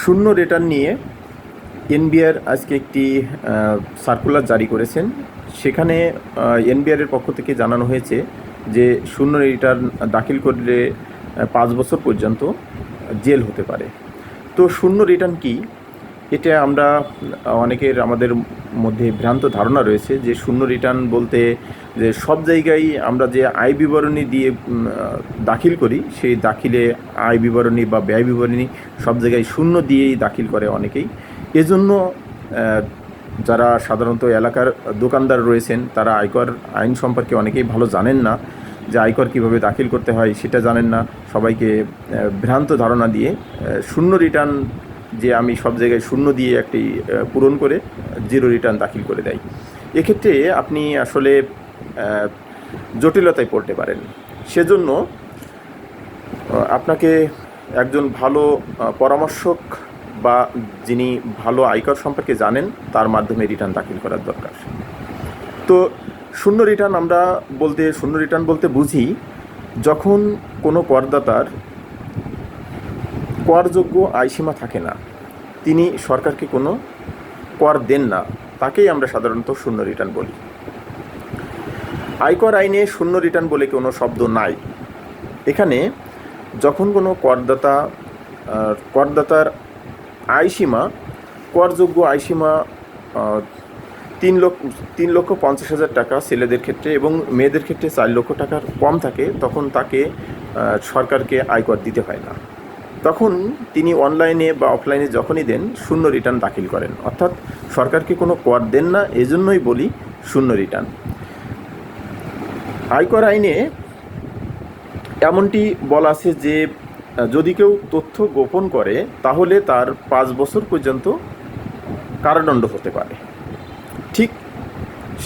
শূন্য রিটার্ন নিয়ে এনবিআর আজকে একটি সার্কুলার জারি করেছেন। সেখানে এনবিআরের পক্ষ থেকে জানানো হয়েছে যে শূন্য রিটার্ন দাখিল করলে পাঁচ বছর পর্যন্ত জেল হতে পারে। তো শূন্য রিটার্ন কি? এটা আমরা, অনেকের আমাদের মধ্যে ভ্রান্ত ধারণা রয়েছে যে শূন্য রিটার্ন বলতে যে সব জায়গায় আমরা যে আয় বিবরণী দিয়ে দাখিল করি, সেই দাখিলে আয় বিবরণী বা ব্যয় বিবরণী সব জায়গায় শূন্য দিয়েই দাখিল করে অনেকেই। এজন্য যারা সাধারণত এলাকার দোকানদার রয়েছেন, তারা আয়কর আইন সম্পর্কে অনেকেই ভালো জানেন না যে আয়কর কীভাবে দাখিল করতে হয়, সেটা জানেন না। সবাইকে ভ্রান্ত ধারণা দিয়ে শূন্য রিটার্ন যে আমি সব জায়গায় শূন্য দিয়ে একটি পূরণ করে জিরো রিটার্ন দাখিল করে দেয়। এক্ষেত্রে আপনি আসলে জটিলতায় পড়তে পারেন। সেজন্য আপনাকে একজন ভালো পরামর্শক বা যিনি ভালো আয়কর সম্পর্কে জানেন, তার মাধ্যমে রিটার্ন দাখিল করার দরকার। তো শূন্য রিটার্ন আমরা বলতে, শূন্য রিটার্ন বলতে বুঝি, যখন কোনো করদাতার করযোগ্য আয়সীমা থাকে না। তিনি সরকারকে কোনো কর দেন না তাকেই আমরা সাধারণত শূন্য রিটার্ন বলি। আয়কর আইনে শূন্য রিটার্ন বলে কোনো শব্দ নাই। এখানে যখন কোনো করদাতা করদাতার আয়সীমা করযোগ্য আয়সীমা আহ, তিন লক্ষ তিন লক্ষ পঞ্চাশ হাজার টাকা ছেলেদের ক্ষেত্রে এবং মেয়েদের ক্ষেত্রে চার লক্ষ টাকার কম থাকে তখন তাকে সরকারকে আয়কর দিতে হয় না। তখন তিনি অনলাইনে বা অফলাইনে যখনই দেন, শূন্য রিটার্ন দাখিল করেন। অর্থাৎ সরকারকে কোনো কর দেন না, এজন্যই বলি শূন্য রিটার্ন আয়কর আইনে এমনটি বলা আছে যে, যদি কেউ তথ্য গোপন করে, তাহলে তার পাঁচ বছর পর্যন্ত কারাদণ্ড হতে পারে। ঠিক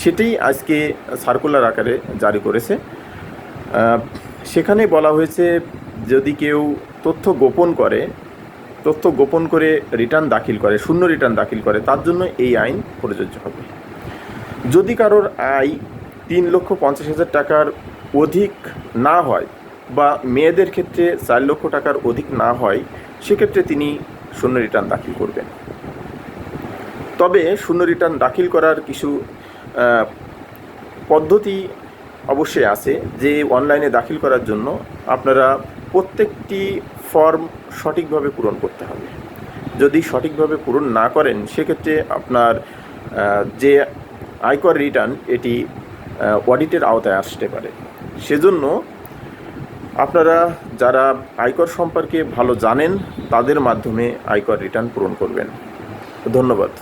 সেটাই আজকে সার্কুলার আকারে জারি করেছে। সেখানে বলা হয়েছে যদি কেউ তথ্য গোপন করে, তথ্য গোপন করে রিটার্ন দাখিল করে, শূন্য রিটার্ন দাখিল করে, তার জন্য এই আইন প্রযোজ্য হবে। যদি কারোর আয় তিন লক্ষ পঞ্চাশ হাজার টাকার অধিক না হয় বা মেয়েদের ক্ষেত্রে চার লক্ষ টাকার অধিক না হয়, সেক্ষেত্রে তিনি শূন্য রিটার্ন দাখিল করবেন। তবে শূন্য রিটার্ন দাখিল করার কিছু পদ্ধতি অবশ্যই আছে যে অনলাইনে দাখিল করার জন্য আপনারা প্রত্যেকটি ফর্ম সঠিকভাবে পূরণ করতে হবে। যদি সঠিকভাবে পূরণ না করেন, সেক্ষেত্রে আপনার যে আয়কর রিটার্ন এটি অডিটের আওতায় আসতে পারে। সেজন্য আপনারা যারা আয়কর সম্পর্কে ভালো জানেন, তাদের মাধ্যমে আয়কর রিটার্ন পূরণ করবেন। ধন্যবাদ।